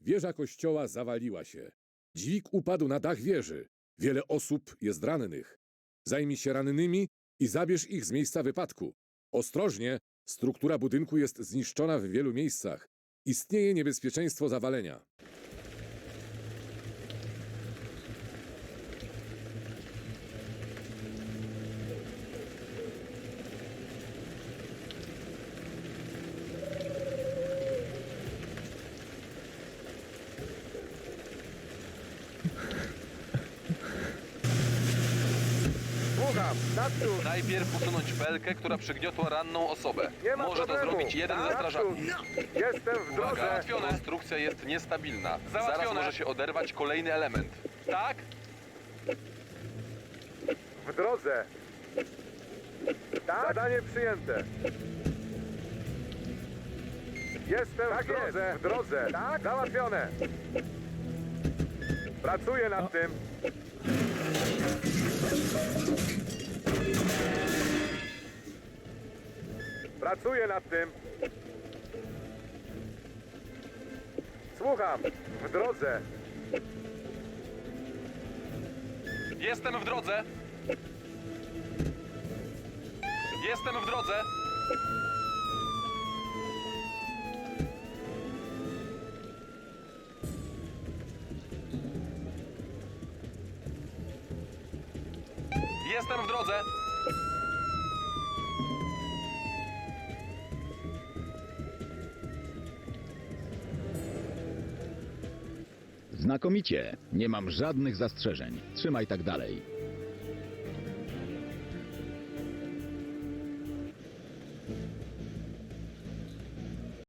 Wieża kościoła zawaliła się. Dźwig upadł na dach wieży. Wiele osób jest rannych. Zajmij się rannymi i zabierz ich z miejsca wypadku. Ostrożnie, struktura budynku jest zniszczona w wielu miejscach. Istnieje niebezpieczeństwo zawalenia. Słucham, naprzód! Najpierw usunąć belkę, która przygniotła ranną osobę. Nie ma Może to problemu. zrobić jeden ze strażaków. Jestem w Uwaga, drodze! załatwione. Konstrukcja jest niestabilna. Zaraz Załatwione. może się oderwać kolejny element. Tak? W drodze! Tak? Zadanie przyjęte. Jestem w drodze, w drodze. Tak? Załatwione. Pracuję nad tym. Pracuję nad tym. Słucham. W drodze. Jestem w drodze. Jestem w drodze. Jestem w drodze. Znakomicie. Nie mam żadnych zastrzeżeń. Trzymaj tak dalej.